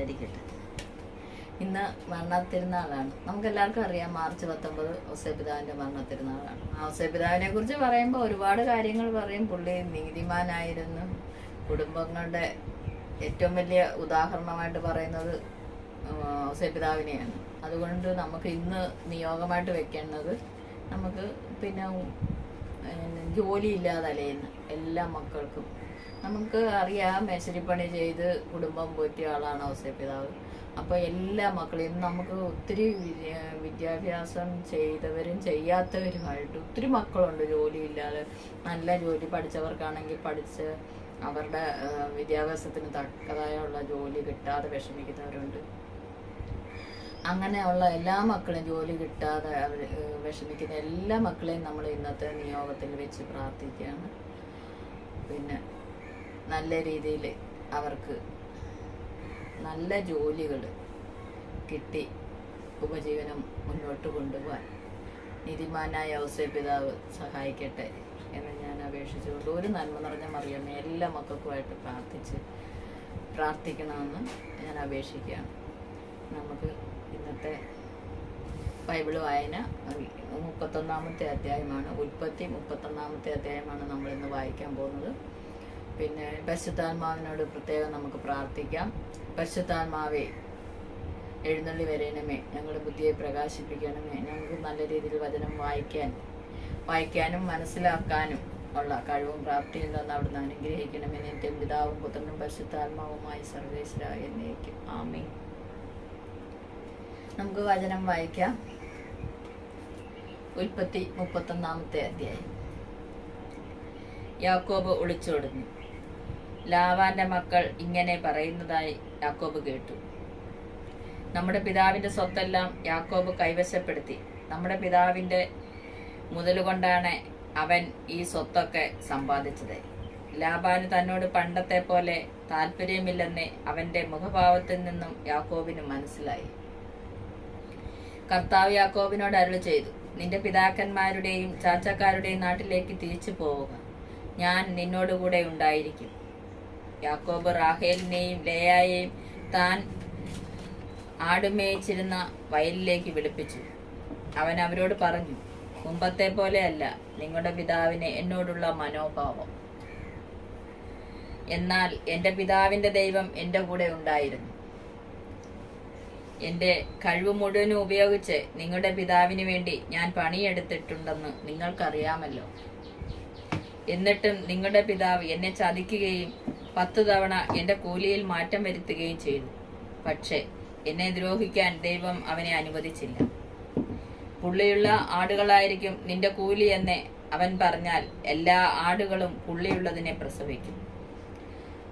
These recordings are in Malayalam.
സ്തുതിയായിരിക്കട്ടെ ഇന്ന് മരണത്തിരുന്നാളാണ്. നമുക്കെല്ലാവർക്കും അറിയാം മാർച്ച് പത്തൊമ്പത് ഔസേപിതാവിന്റെ മരണത്തിരുന്നാളാണ്. ഔസേപിതാവിനെ കുറിച്ച് പറയുമ്പോൾ ഒരുപാട് കാര്യങ്ങൾ പറയും. പുള്ളി നീതിമാനായിരുന്നു. കുടുംബങ്ങളുടെ ഏറ്റവും വലിയ ഉദാഹരണമായിട്ട് പറയുന്നത് ഔസേപിതാവിനെയാണ്. അതുകൊണ്ട് നമുക്ക് ഇന്ന് നിയോഗമായിട്ട് വെക്കേണ്ടത് നമുക്ക് പിന്നെ ജോലിയില്ലാതെ അലയുന്ന എല്ലാ മക്കൾക്കും. നമുക്ക് അറിയാം മേശരിപ്പണി ചെയ്ത് കുടുംബം പോറ്റിയ ആളാണ് ഔസേപിതാവ്. അപ്പോൾ എല്ലാ മക്കളും ഇന്ന് നമുക്ക് ഒത്തിരി വിദ്യാഭ്യാസം ചെയ്തവരും ചെയ്യാത്തവരുമായിട്ട് ഒത്തിരി മക്കളുണ്ട്. ജോലിയില്ലാതെ നല്ല ജോലി പഠിച്ചവർക്കാണെങ്കിൽ പഠിച്ച് അവരുടെ വിദ്യാഭ്യാസത്തിന് തക്കതായുള്ള ജോലി കിട്ടാതെ വിഷമിക്കുന്നവരുണ്ട്. അങ്ങനെയുള്ള എല്ലാ മക്കളെയും ജോലി കിട്ടാതെ അവർ വിഷമിക്കുന്ന എല്ലാ മക്കളെയും നമ്മൾ ഇന്നത്തെ നിയോഗത്തിൽ വെച്ച് പ്രാർത്ഥിക്കുകയാണ്. പിന്നെ നല്ല രീതിയിൽ അവർക്ക് നല്ല ജോലികൾ കിട്ടി ഉപജീവനം മുന്നോട്ട് കൊണ്ടുപോകാൻ. നീതിമാനായ ഔസേപിതാവ് സഹായിക്കട്ടെ എന്ന് ഞാൻ അപേക്ഷിച്ചുകൊണ്ട് ഒരു നന്മ നിറഞ്ഞ മറിയമ്മ എല്ലാ മക്കൾക്കുമായിട്ട് പ്രാർത്ഥിച്ച് പ്രാർത്ഥിക്കണമെന്ന് ഞാൻ അപേക്ഷിക്കുകയാണ്. നമുക്ക് ഇന്നത്തെ ബൈബിൾ വായന മുപ്പത്തൊന്നാമത്തെ അധ്യായമാണ്. ഉൽപ്പത്തി മുപ്പത്തൊന്നാമത്തെ അധ്യായമാണ് നമ്മൾ ഇന്ന് വായിക്കാൻ പോകുന്നത്. പിന്നെ പരിശുദ്ധാത്മാവിനോട് പ്രത്യേകം നമുക്ക് പ്രാർത്ഥിക്കാം. പരിശുദ്ധാത്മാവെ എഴുന്നള്ളി വരേണമേ ഞങ്ങളുടെ ബുദ്ധിയെ പ്രകാശിപ്പിക്കണമേ ഞങ്ങൾക്ക് നല്ല രീതിയിൽ വചനം വായിക്കാൻ വായിക്കാനും മനസ്സിലാക്കാനും ഉള്ള കഴിവും പ്രാപ്തിയും തന്ന് അവിടുന്ന് അനുഗ്രഹിക്കണമേ. നിത്യം പിതാവും പുത്രനും പരിശുദ്ധാത്മാവുമായി സർവേശ്വര എന്നേക്കും ആമേ നമുക്ക് വചനം വായിക്കാം. ഉൽപ്പത്തി മുപ്പത്തൊന്നാമത്തെ അധ്യായം. യാക്കോബ് ഒളിച്ചോടുന്നു. ലാവാന്റെ മക്കൾ ഇങ്ങനെ പറയുന്നതായി യാക്കോബ് കേട്ടു. നമ്മുടെ പിതാവിന്റെ സ്വത്തെല്ലാം യാക്കോബ് കൈവശപ്പെടുത്തി. നമ്മുടെ പിതാവിന്റെ മുതലുകൊണ്ടാണ് അവൻ ഈ സ്വത്തൊക്കെ സമ്പാദിച്ചത്. ലാബാന് തന്നോട് പണ്ടത്തെ പോലെ താല്പര്യമില്ലെന്ന് അവന്റെ മുഖഭാവത്തിൽ നിന്നും യാക്കോബിന് മനസ്സിലായി. കർത്താവ് യാക്കോബിനോട് അരുൾ ചെയ്തു നിന്റെ പിതാക്കന്മാരുടെയും ചാച്ചക്കാരുടെയും നാട്ടിലേക്ക് തിരിച്ചു പോവുക. ഞാൻ നിന്നോടുകൂടെ ഉണ്ടായിരിക്കും. യാക്കോബ് റാഹേലിനെയും ലേയായെയും താൻ ആടുമേയിച്ചിരുന്ന വയലിലേക്ക് വിളിപ്പിച്ചു. അവൻ അവരോട് പറഞ്ഞു മുമ്പത്തെ പോലെയല്ല നിങ്ങളുടെ പിതാവിന് എന്നോടുള്ള മനോഭാവം. എന്നാൽ എന്റെ പിതാവിന്റെ ദൈവം എന്റെ കൂടെ ഉണ്ടായിരുന്നു. എന്റെ കഴിവ് മുഴുവനും ഉപയോഗിച്ച് നിങ്ങളുടെ പിതാവിന് വേണ്ടി ഞാൻ പണിയെടുത്തിട്ടുണ്ടെന്ന് നിങ്ങൾക്കറിയാമല്ലോ. എന്നിട്ടും നിങ്ങളുടെ പിതാവ് എന്നെ ചതിക്കുകയും പത്ത് തവണ എന്റെ കൂലിയിൽ മാറ്റം വരുത്തുകയും ചെയ്തു. പക്ഷേ എന്നെ ദ്രോഹിക്കാൻ ദൈവം അവനെ അനുവദിച്ചില്ല. പുള്ളിയുള്ള ആടുകളായിരിക്കും നിന്റെ കൂലി എന്ന് അവൻ പറഞ്ഞാൽ എല്ലാ ആടുകളും പുള്ളിയുള്ളതിനെ പ്രസവിക്കും.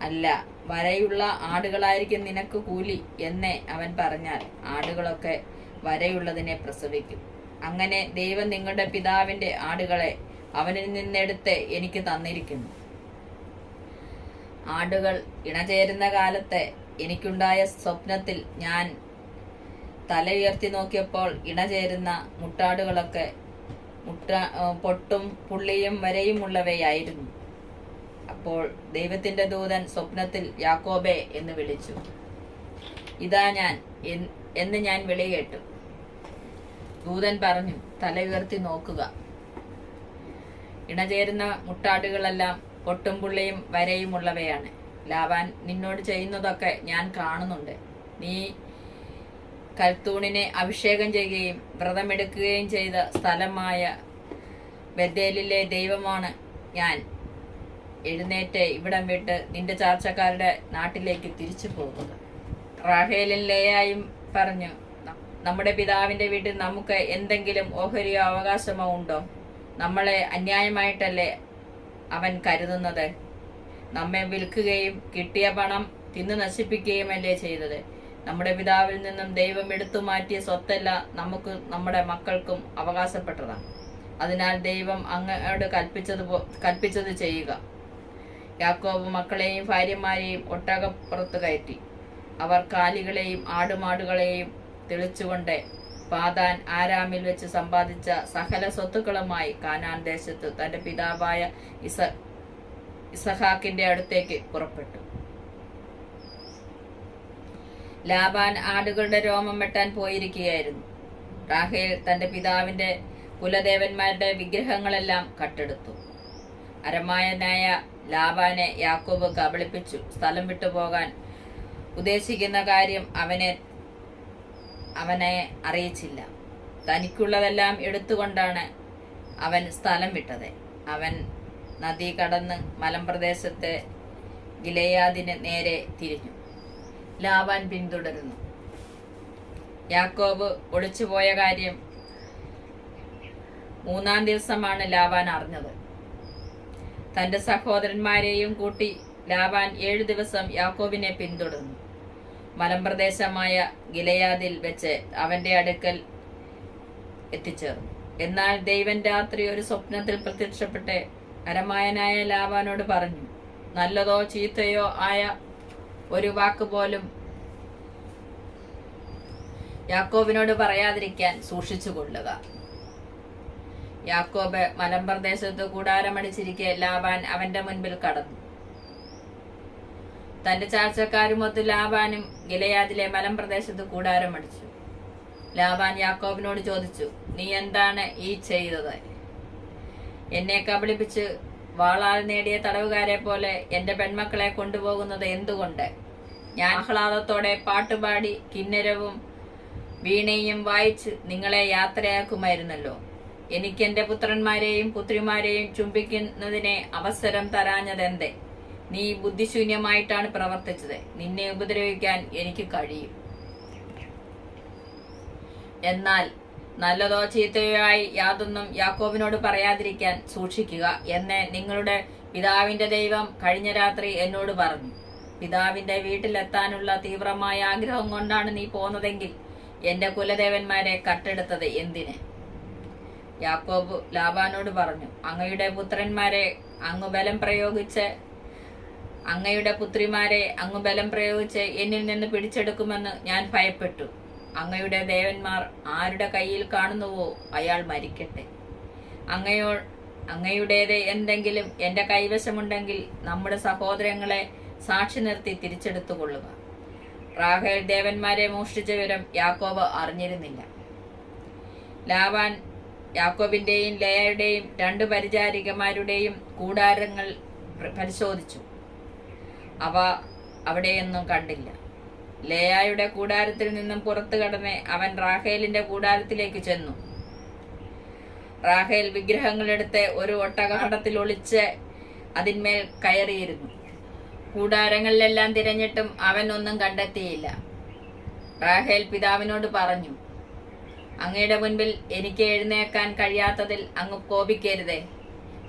അല്ല വരയുള്ള ആടുകളായിരിക്കും നിനക്ക് കൂലി എന്ന് അവൻ പറഞ്ഞാൽ ആടുകളൊക്കെ വരയുള്ളതിനെ പ്രസവിക്കും. അങ്ങനെ ദൈവം നിങ്ങളുടെ പിതാവിന്റെ ആടുകളെ അവനിൽ നിന്നെടുത്ത് എനിക്ക് തന്നിരിക്കുന്നു. ആടുകൾ ഇണചേരുന്ന കാലത്തെ എനിക്കുണ്ടായ സ്വപ്നത്തിൽ ഞാൻ തലയുയർത്തി നോക്കിയപ്പോൾ ഇണചേരുന്ന മുട്ടാടുകളൊക്കെ മുട്ട പൊട്ടും പുള്ളിയും വരയും ഉള്ളവയായിരുന്നു. അപ്പോൾ ദൈവത്തിന്റെ ദൂതൻ സ്വപ്നത്തിൽ യാക്കോബെ എന്ന് വിളിച്ചു. ഇതാ ഞാൻ എന്ന് ഞാൻ വിളി കേട്ടു. ദൂതൻ പറഞ്ഞു തല ഉയർത്തി നോക്കുക. ഇണചേരുന്ന മുട്ടാടുകളെല്ലാം പൊട്ടും പുള്ളിയും വരയും ഉള്ളവയാണ് ലാവാൻ നിന്നോട് ചെയ്യുന്നതൊക്കെ ഞാൻ കാണുന്നുണ്ട്. നീ കൽത്തൂണിനെ അഭിഷേകം ചെയ്യുകയും വ്രതമെടുക്കുകയും ചെയ്ത സ്ഥലമായ ബദേലിലെ ദൈവമാണ് ഞാൻ. എഴുന്നേറ്റ് ഇവിടം വിട്ട് നിന്റെ ചാർച്ചക്കാരുടെ നാട്ടിലേക്ക് തിരിച്ചു പോകുക റാഹേലും ലേയായും പറഞ്ഞു നമ്മുടെ പിതാവിന്റെ വീട്ടിൽ നമുക്ക് എന്തെങ്കിലും ഓഹരിയോ അവകാശമോ ഉണ്ടോ? നമ്മളെ അന്യായമായിട്ടല്ലേ അവൻ കരുതുന്നത്. നമ്മെ വിൽക്കുകയും കിട്ടിയ പണം തിന്നു നശിപ്പിക്കുകയുമല്ലേ ചെയ്തത്? നമ്മുടെ പിതാവിൽ നിന്നും ദൈവം എടുത്തു മാറ്റിയ സ്വത്തല്ല നമുക്ക് നമ്മുടെ മക്കൾക്കും അവകാശപ്പെട്ടതാണ്. അതിനാൽ ദൈവം അങ്ങോട് കൽപ്പിച്ചത് കൽപ്പിച്ചത് ചെയ്യുക. യാക്കോബ് മക്കളെയും ഭാര്യമാരെയും ഒട്ടകപ്പുറത്ത് കയറ്റി. അവർ കാലികളെയും ആടുമാടുകളെയും തെളിച്ചുകൊണ്ട് പാതാൻ ആരാമിൽ വെച്ച് സമ്പാദിച്ച സകല സ്വത്തുക്കളുമായി കാനാൻ ദേശത്ത് തന്റെ പിതാവായ ഇസ ഇസഹാക്കിന്റെ അടുത്തേക്ക് പുറപ്പെട്ടു. ലാബാൻ ആടുകളുടെ രോമം വെട്ടാൻ പോയിരിക്കുകയായിരുന്നു. റാഹേൽ തന്റെ പിതാവിന്റെ കുലദേവന്മാരുടെ വിഗ്രഹങ്ങളെല്ലാം കട്ടെടുത്തു. അരമായനായ ലാബാനെ യാക്കോബ് കബളിപ്പിച്ചു. സ്ഥലം വിട്ടുപോകാൻ ഉദ്ദേശിക്കുന്ന കാര്യം അവനെ അവനെ അറിയിച്ചില്ല. തനിക്കുള്ളതെല്ലാം എടുത്തുകൊണ്ടാണ് അവൻ സ്ഥലം വിട്ടത്. അവൻ നദി കടന്ന് മലമ്പ്രദേശത്തെ ഗിലയാദിന് നേരെ തിരിഞ്ഞു. ലാവാൻ പിന്തുടരുന്നു. യാക്കോബ് ഒളിച്ചുപോയ കാര്യം മൂന്നാം ദിവസമാണ് ലാവാൻ അറിഞ്ഞത്. തന്റെ സഹോദരന്മാരെയും കൂട്ടി ലാവാൻ ഏഴു ദിവസം യാക്കോബിനെ പിന്തുടർന്നു. മലമ്പ്രദേശമായ ഗിലയാദിൽ വെച്ച് അവന്റെ അടുക്കൽ എത്തിച്ചേർന്നു. എന്നാൽ ദൈവൻ രാത്രി ഒരു സ്വപ്നത്തിൽ പ്രത്യക്ഷപ്പെട്ട് അരമായനായ ലാബാനോട് പറഞ്ഞു നല്ലതോ ചീത്തയോ ആയ ഒരു വാക്ക് പോലും യാക്കോബിനോട് പറയാതിരിക്കാൻ സൂക്ഷിച്ചുകൊള്ളുക. യാക്കോബ് മലമ്പ്രദേശത്ത് കൂടാരമടിച്ചിരിക്കെ ലാബാൻ അവന്റെ മുൻപിൽ കടന്നു. തന്റെ ചാർച്ചക്കാരുമൊത്ത് ലാബാനും ഗിലയാദിലെ മലമ്പ്രദേശത്ത് കൂടാരമടിച്ചു ലാബാൻ യാക്കോബിനോട് ചോദിച്ചു നീ എന്താണ് ഈ ചെയ്തത്? എന്നെ കബളിപ്പിച്ച് വാളാൽ നേടിയ തടവുകാരെ പോലെ എന്റെ പെൺമക്കളെ കൊണ്ടുപോകുന്നത് എന്തുകൊണ്ട്? ഞാൻ ആഹ്ലാദത്തോടെ പാട്ടുപാടി കിന്നരവും വീണയും വായിച്ച് നിങ്ങളെ യാത്രയാക്കുമായിരുന്നല്ലോ. എനിക്ക് എന്റെ പുത്രന്മാരെയും പുത്രിമാരെയും ചുംബിക്കുന്നതിനെ അവസരം തരാഞ്ഞതെന്തേ? നീ ബുദ്ധിശൂന്യമായിട്ടാണ് പ്രവർത്തിച്ചത്. നിന്നെ ഉപദ്രവിക്കാൻ എനിക്ക് കഴിയും. എന്നാൽ നല്ലതോ ചീത്തയോ ആയി യാതൊന്നും യാക്കോബിനോട് പറയാതിരിക്കാൻ സൂക്ഷിക്കുക എന്ന് നിങ്ങളുടെ പിതാവിന്റെ ദൈവം കഴിഞ്ഞ രാത്രി എന്നോട് പറഞ്ഞു. പിതാവിന്റെ വീട്ടിലെത്താനുള്ള തീവ്രമായ ആഗ്രഹം കൊണ്ടാണ് നീ പോന്നതെങ്കിൽ എന്റെ കുലദേവന്മാരെ കട്ടെടുത്തത് എന്തിന്? യാക്കോബ് ലാബാനോട് പറഞ്ഞു അങ്ങയുടെ പുത്രന്മാരെ അങ്ങ് ബലം പ്രയോഗിച്ച് അങ്ങയുടെ പുത്രിമാരെ അങ്ങ് ബലം പ്രയോഗിച്ച് എന്നിൽ നിന്ന് പിടിച്ചെടുക്കുമെന്ന് ഞാൻ ഭയപ്പെട്ടു. അങ്ങയുടെ ദേവന്മാർ ആരുടെ കയ്യിൽ കാണുന്നുവോ അയാൾ മരിക്കട്ടെ. അങ്ങയോ അങ്ങയുടേത് എന്തെങ്കിലും എന്റെ കൈവശമുണ്ടെങ്കിൽ നമ്മുടെ സഹോദരങ്ങളെ സാക്ഷി നിർത്തി തിരിച്ചെടുത്തുകൊള്ളുക. റാഹേൽ ദേവന്മാരെ മോഷ്ടിച്ച വിവരം യാക്കോബ് അറിഞ്ഞിരുന്നില്ല. ലാവാൻ യാക്കോബിന്റെയും ലയയുടെയും രണ്ട് പരിചാരികമാരുടെയും കൂടാരങ്ങൾ പ്ര- പരിശോധിച്ചു. അവ അവിടെയൊന്നും കണ്ടില്ല. ലേയായുടെ കൂടാരത്തിൽ നിന്നും പുറത്തു കടന്ന് അവൻ റാഹേലിന്റെ കൂടാരത്തിലേക്ക് ചെന്നു. റാഹേൽ വിഗ്രഹങ്ങളെടുത്ത് ഒരു ഒട്ടകഹടത്തിൽ ഒളിച്ച് അതിന്മേൽ കയറിയിരുന്നു. കൂടാരങ്ങളിലെല്ലാം തിരഞ്ഞിട്ടും അവൻ ഒന്നും കണ്ടെത്തിയില്ല. റാഹേൽ പിതാവിനോട് പറഞ്ഞു അങ്ങയുടെ മുൻപിൽ എനിക്ക് എഴുന്നേക്കാൻ കഴിയാത്തതിൽ അങ്ങ് കോപിക്കരുതേ.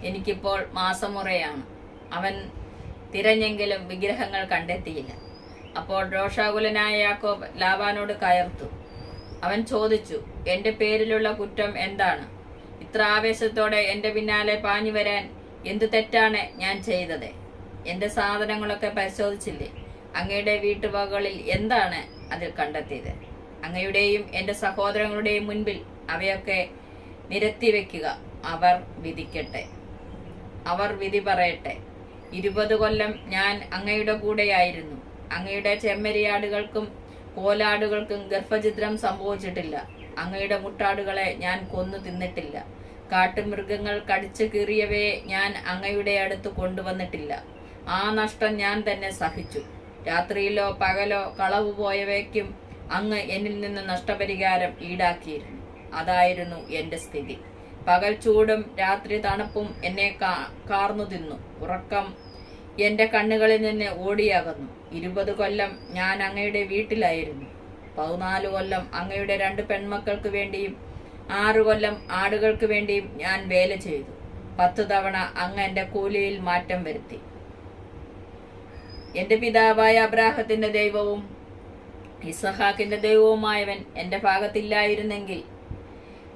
എനിക്കിപ്പോൾ മാസമുറയാണ്. അവൻ തിരഞ്ഞെങ്കിലും വിഗ്രഹങ്ങൾ കണ്ടെത്തിയില്ല. അപ്പോൾ രോഷാകുലനായ യാക്കോബ് ലാബാനോട് കയർത്തു. അവൻ ചോദിച്ചു എന്റെ പേരിലുള്ള കുറ്റം എന്താണ്? ഇത്ര ആവേശത്തോടെ എന്റെ പിന്നാലെ പാഞ്ഞു വരാൻ എന്തു തെറ്റാണ് ഞാൻ ചെയ്തത്? എന്റെ സാധനങ്ങളൊക്കെ പരിശോധിച്ചില്ലേ? അങ്ങയുടെ വീട്ടുവകകളിൽ എന്താണ് അതിൽ കണ്ടെത്തിയത്? അങ്ങയുടെയും എന്റെ സഹോദരങ്ങളുടെയും മുൻപിൽ അവയൊക്കെ നിരത്തി വെക്കുക അവർ വിധിക്കട്ടെ. അവർ വിധി പറയട്ടെ. ഇരുപത് കൊല്ലം ഞാൻ അങ്ങയുടെ കൂടെയായിരുന്നു. അങ്ങയുടെ ചെമ്മരിയാടുകൾക്കും കോലാടുകൾക്കും ഗർഭചിത്രം സംഭവിച്ചിട്ടില്ല. അങ്ങയുടെ മുട്ടാടുകളെ ഞാൻ കൊന്നു തിന്നിട്ടില്ല. കാട്ടുമൃഗങ്ങൾ കടിച്ചു കീറിയവയെ ഞാൻ അങ്ങയുടെ അടുത്ത് കൊണ്ടുവന്നിട്ടില്ല. ആ നഷ്ടം ഞാൻ തന്നെ സഹിച്ചു. രാത്രിയിലോ പകലോ കളവ് പോയവയ്ക്കും അങ്ങ് എന്നിൽ നിന്ന് നഷ്ടപരിഹാരം ഈടാക്കിയിരുന്നു. അതായിരുന്നു എന്റെ സ്ഥിതി. പകൽ ചൂടും രാത്രി തണുപ്പും എന്നെ കാർന്നു തിന്നു. ഉറക്കം എന്റെ കണ്ണുകളിൽ നിന്ന് ഓടിയകന്നു. ഇരുപത് കൊല്ലം ഞാൻ അങ്ങയുടെ വീട്ടിലായിരുന്നു. പതിനാല് കൊല്ലം അങ്ങയുടെ രണ്ട് പെൺമക്കൾക്ക് വേണ്ടിയും ആറു കൊല്ലം ആടുകൾക്ക് വേണ്ടിയും ഞാൻ വേല ചെയ്തു. പത്ത് തവണ അങ്ങ് എന്റെ കൂലിയിൽ മാറ്റം വരുത്തി. എന്റെ പിതാവായ അബ്രാഹത്തിന്റെ ദൈവവും ഇസഹാക്കിന്റെ ദൈവവുമായവൻ എന്റെ ഭാഗത്തില്ലായിരുന്നെങ്കിൽ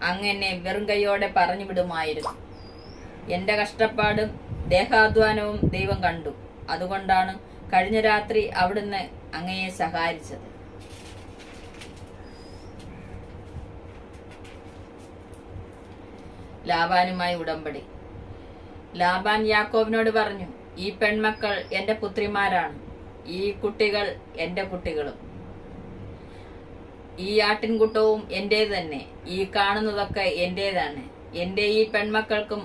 അങ്ങനെ വെറും കൈയോടെ പറഞ്ഞു വിടുമായിരുന്നു. എന്റെ കഷ്ടപ്പാടും ദേഹാധ്വാനവും ദൈവം കണ്ടു. അതുകൊണ്ടാണ് കഴിഞ്ഞ രാത്രി അവിടുന്ന് അങ്ങയെ സഹായിച്ചത്. ലാബാനുമായി ഉടമ്പടി. ലാബാൻ യാക്കോബിനോട് പറഞ്ഞു ഈ പെൺമക്കൾ എന്റെ പുത്രിമാരാണ്. ഈ കുട്ടികൾ എന്റെ കുട്ടികളും. ഈ ആട്ടിൻകൂട്ടവും എന്റേത് തന്നെ ഈ കാണുന്നതൊക്കെ എന്റേതാണ്. എന്റെ ഈ പെൺമക്കൾക്കും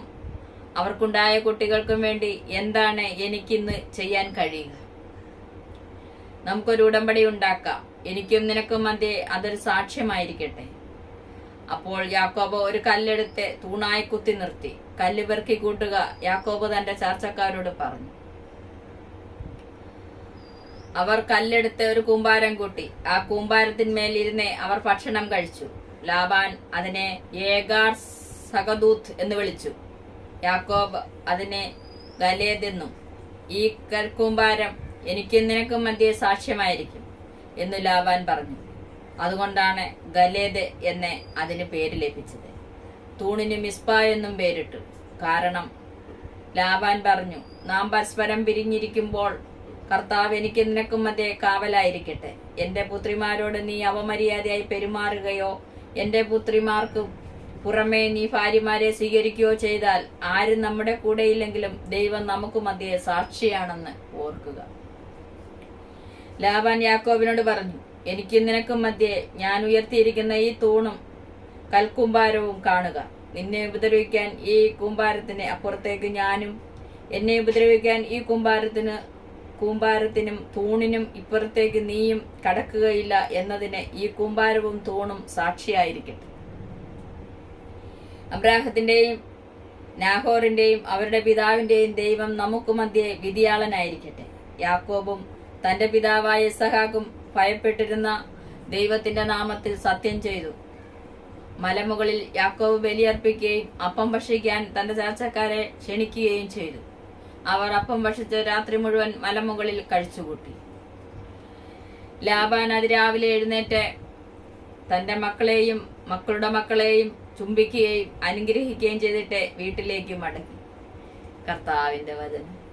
അവർക്കുണ്ടായ കുട്ടികൾക്കും വേണ്ടി എന്താണ് എനിക്കിന്ന് ചെയ്യാൻ കഴിയുക? നമുക്കൊരു ഉടമ്പടി ഉണ്ടാക്കാം. എനിക്കും നിനക്കും മധ്യേ അതൊരു സാക്ഷ്യമായിരിക്കട്ടെ. അപ്പോൾ യാക്കോബ് ഒരു കല്ലെടുത്ത് തൂണായി കുത്തി നിർത്തി. കല്ല് പെറുക്കി കൂട്ടുക യാക്കോബ് തന്റെ ചർച്ചക്കാരോട് പറഞ്ഞു. അവർ കല്ലെടുത്ത് ഒരു കൂമ്പാരം കൂട്ടി. ആ കൂമ്പാരത്തിന്മേൽ ഇരുന്ന് അവർ ഭക്ഷണം കഴിച്ചു. ലാബാൻ അതിനെ ഏഗാർ സഹദൂത്ത് എന്ന് വിളിച്ചു. യാക്കോബ് അതിനെ ഗലേതെന്നും. ഈ കൽക്കൂമ്പാരം എനിക്ക് നിനക്കും മധ്യേ സാക്ഷ്യമായിരിക്കും എന്നു ലാബാൻ പറഞ്ഞു. അതുകൊണ്ടാണ് ഗലേദ് എന്ന് അതിന് പേര് ലഭിച്ചത്. തൂണിന് മിസ്ബ എന്നും പേരിട്ടു. കാരണം ലാബാൻ പറഞ്ഞു നാം പരസ്പരം പിരിഞ്ഞിരിക്കുമ്പോൾ കർത്താവ് എനിക്ക് നിനക്കും മധ്യേ കാവലായിരിക്കട്ടെ. എന്റെ പുത്രിമാരോട് നീ അവമര്യാദയായി പെരുമാറുകയോ എന്റെ പുത്രിമാർക്ക് പുറമേ നീ ഭാര്യമാരെ സ്വീകരിക്കുകയോ ചെയ്താൽ ആരും നമ്മുടെ കൂടെയില്ലെങ്കിലും ദൈവം നമുക്ക് മധ്യേ സാക്ഷിയാണെന്ന് ഓർക്കുക. ലാബാൻ യാക്കോബിനോട് പറഞ്ഞു എനിക്ക് നിനക്കും മധ്യേ ഞാൻ ഉയർത്തിയിരിക്കുന്ന ഈ തൂണും കൽക്കുംഭാരവും കാണുക. നിന്നെ ഉപദ്രവിക്കാൻ ഈ കൂമ്പാരത്തിന് അപ്പുറത്തേക്ക് ഞാനും എന്നെ ഉപദ്രവിക്കാൻ ഈ കൂമ്പാരത്തിന് കൂമ്പാരത്തിനും തൂണിനും ഇപ്പുറത്തേക്ക് നീയും കടക്കുകയില്ല എന്നതിന് ഈ കൂമ്പാരവും തൂണും സാക്ഷിയായിരിക്കട്ടെ. അബ്രാഹത്തിന്റെയും നാഹോറിന്റെയും അവരുടെ പിതാവിന്റെയും ദൈവം നമുക്ക് മധ്യേ വിധിയാളനായിരിക്കട്ടെ യാക്കോബും തന്റെ പിതാവായ സഹാക്കും ഭയപ്പെട്ടിരുന്ന ദൈവത്തിന്റെ നാമത്തിൽ സത്യം ചെയ്തു. മലമുകളിൽ യാക്കോബ് ബലിയർപ്പിക്കുകയും അപ്പം ഭക്ഷിക്കാൻ തന്റെ ചർച്ചക്കാരെ ക്ഷണിക്കുകയും ചെയ്തു. അവർ അപ്പം ഭക്ഷിച്ച് രാത്രി മുഴുവൻ മലമുകളിൽ കഴിച്ചുകൂട്ടി. ലാബാൻ അതിരാവിലെ എഴുന്നേറ്റ് തന്റെ മക്കളെയും മക്കളുടെ മക്കളെയും ചുംബിക്കുകയും അനുഗ്രഹിക്കുകയും ചെയ്തിട്ട് വീട്ടിലേക്ക് മടങ്ങി. കർത്താവിന്റെ വചനം.